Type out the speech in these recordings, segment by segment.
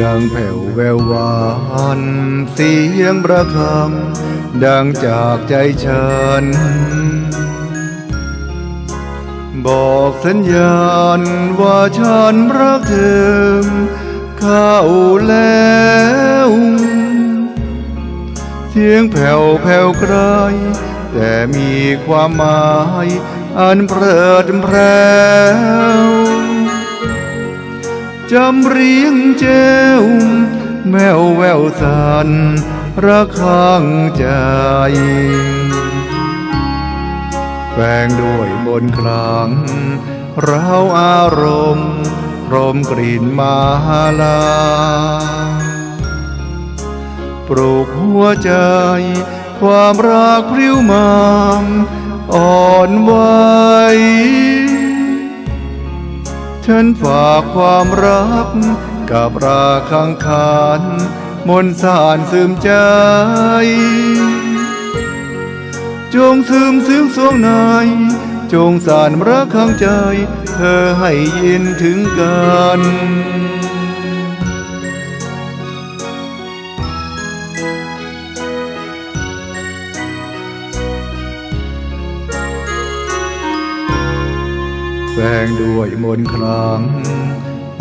ดังแผ่วแวววานเสียงประคำดังจากใจฉัน บอกสัญญาณว่าฉันรักเธอเข้าแล้วเสียงแผ่วแผ่วไกลแต่มีความหมายอันเพลิดเพล้ว จำเรียงเจ้วแมวแววสันระข้างใจแฝงด้วยบนคลังเราอารมณ์พรมกลิ่นมาลา ปลูกหัวใจ ความรักพริ้วมามอ่อนไหว ฉันฝากความรัก กับราคังคานมนสานซึมใจ จงซึมซึ้งสวงในจงสานรักข้างใจ เธอให้ยินถึงกัน แฝงด้วยมนคลัง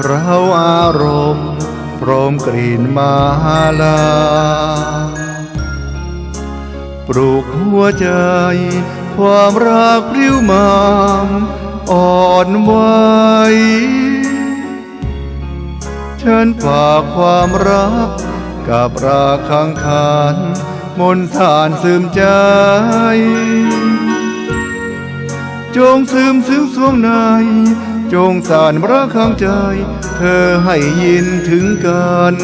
เราอารมณ์พรมกลิ่นมาลา ปลูกหัวใจ ความรักพริ้วมามอ่อนไหวฉันฝากความรักกับราคังคานมนสานซึมใจ จงซึมซึ้งสวงใน จงสานรักข้างใจ เธอให้ยินถึงกัน